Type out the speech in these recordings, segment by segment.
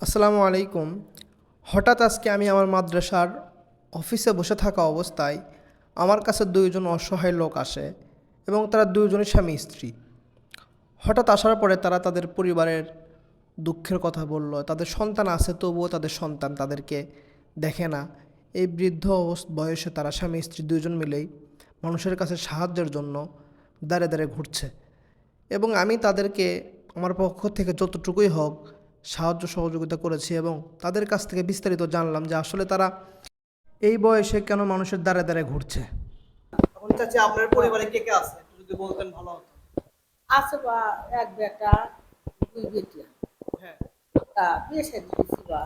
আসসালামু আলাইকুম। হঠাৎ আজকে আমি আমার মাদ্রাসার অফিসে বসে থাকা অবস্থায় আমার কাছে দুইজন অসহায় লোক আসে এবং তারা দুইজনই স্বামী স্ত্রী। হঠাৎ আসার পরে তারা তাদের পরিবারের দুঃখের কথা বলল, তাদের সন্তান আছে তবুও তাদের সন্তান তাদেরকে দেখে না। এই বৃদ্ধ বয়সে তারা স্বামী স্ত্রী দুইজন মিলেই মানুষের কাছে সাহায্যের জন্য দাঁড়ে দাঁড়ে ঘুরছে এবং আমি তাদেরকে আমার পক্ষ থেকে যতটুকুই হোক সাহায্য সহযোগিতা করেছি এবং তাদের কাছ থেকে বিস্তারিত জানলাম যে আসলে তারা এই বয়সে কেন মানুষের দ্বারে দ্বারে ঘুরছে। আপনার পরিবারে কে কে আছে? যদি বলতেন ভালো হতো। আছে বা এক বেটা দুই বেটিয়া। হ্যাঁ। তা বিয়ে দিছি বা।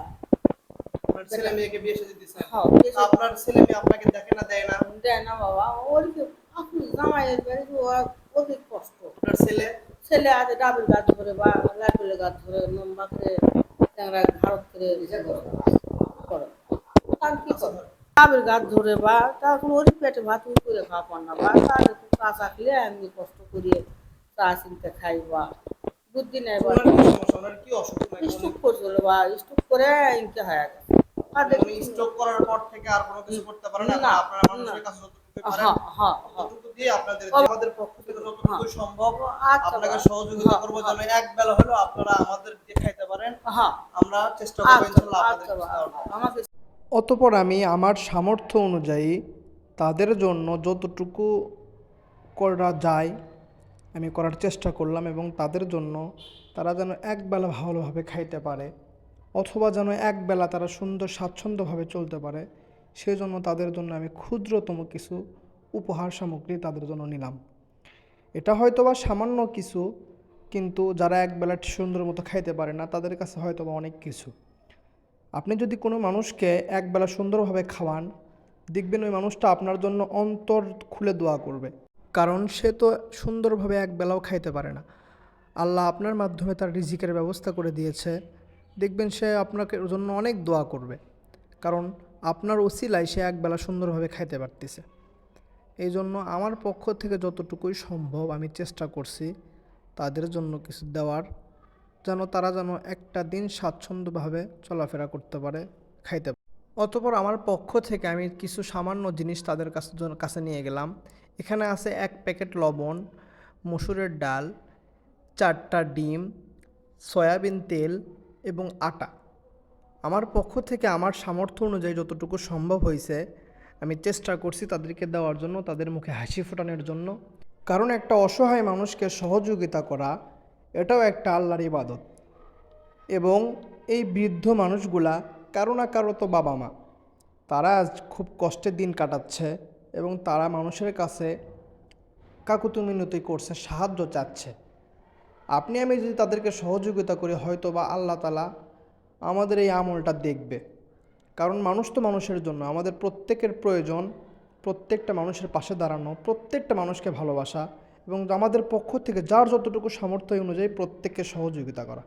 আপনার ছেলে মেয়েকে বিয়ে সাথে দিচ্ছেন হ্যাঁ, আপনার ছেলে মেয়ে আপনাকে দেখে না দেয় না? দেয় না বাবা। ওর কি আপনি জামাইয়ের বাড়ি ওর অধিক কষ্ট। আপনার ছেলে? ছেলে আছে ডাবের গাছ ধরে বা গাছ ধরে লম্বা করে ট্যাংরা ঘাড়ত করে। করে। তার কি করে? ডাবের গাছ ধরে বা তখন ওরই পেটে ভাত করে খাওয়া পান না বা তার একটু কাঁচা খেলে আমি কষ্ট করিয়ে চা চিনতে খাই বা বুদ্ধি নেই বা স্টুক করছিল বা স্টুক করে ইনকে হয়ে গেছে। আর উনি করার পর থেকে আর কোনো কিছু করতে পারেন না? আপনারা মানুষের কাছে পারেন হ্যাঁ হ্যাঁ হ্যাঁ। দিয়ে আপনাদের আমাদের পক্ষ থেকে যতটুকু সম্ভব আচ্ছা আপনাকে সহযোগিতা হ্যাঁ, করব। যেন এক বেলা হলেও আপনারা আমাদের খাইতে পারেন। আমরা চেষ্টা করব আচ্ছা আপনাদের আচ্ছা অতপর আমি আমার সামর্থ্য অনুযায়ী তাদের জন্য যতটুকু করা যায় আমি করার চেষ্টা করলাম এবং তাদের জন্য তারা যেন একবেলা ভালোভাবে খাইতে পারে অথবা যেন একবেলা তারা সুন্দর স্বাচ্ছন্দ্যভাবে চলতে পারে। সেই জন্য তাদের জন্য আমি ক্ষুদ্রতম কিছু উপহার সামগ্রী তাদের জন্য নিলাম। এটা হয়তো বা সামান্য কিছু, কিন্তু যারা একবেলা সুন্দর মতো খাইতে পারে না, তাদের কাছে হয়তো বা অনেক কিছু। আপনি যদি কোনো মানুষকে একবেলা সুন্দরভাবে খাওয়ান, দেখবেন ওই মানুষটা আপনার জন্য অন্তর খুলে দোয়া করবে। কারণ সে তো সুন্দরভাবে একবেলাও খাইতে পারে না। আল্লাহ আপনার মাধ্যমে তার রিজিকের ব্যবস্থা করে দিয়েছে। দেখবেন সে আপনাকে জন্য অনেক দোয়া করবে। কারণ আপনার ওসিলায় সে একবেলা সুন্দরভাবে খাইতে পারতেছে। এই জন্য আমার পক্ষ থেকে যতটুকুই সম্ভব আমি চেষ্টা করছি তাদের জন্য কিছু দেওয়ার, যেন তারা যেন একটা দিন স্বাচ্ছন্দ্যভাবে চলাফেরা করতে পারে, খাইতে পারে। অতপর আমার পক্ষ থেকে আমি কিছু সামান্য জিনিস তাদের কাছে কাছে নিয়ে গেলাম। এখানে আছে এক প্যাকেট লবণ, মসুরের ডাল, চারটা ডিম, সয়াবিন তেল এবং আটা। আমার পক্ষ থেকে আমার সামর্থ্য অনুযায়ী যতটুকু সম্ভব হয়েছে, আমি চেষ্টা করছি তাদেরকে দেওয়ার জন্য, তাদের মুখে হাসি ফোটানোর জন্য। কারণ একটা অসহায় মানুষকে সহযোগিতা করা, এটাও একটা আল্লাহর ইবাদত। এবং এই বৃদ্ধ মানুষগুলা কারও না কারও তো বাবা মা। তারা আজ খুব কষ্টের দিন কাটাচ্ছে এবং তারা মানুষের কাছে কাকুতু মিনতি করছে, সাহায্য চাচ্ছে। আপনি, আমি যদি তাদেরকে সহযোগিতা করি হয়তো বা আল্লাহ তালা আমাদের এই আমলটা দেখবে। কারণ মানুষ তো মানুষের জন্য। আমাদের প্রত্যেকের প্রয়োজন প্রত্যেকটা মানুষের পাশে দাঁড়ানো, প্রত্যেকটা মানুষকে ভালোবাসা এবং আমাদের পক্ষ থেকে যার যতটুকু সামর্থ্য অনুযায়ী প্রত্যেককে সহযোগিতা করা।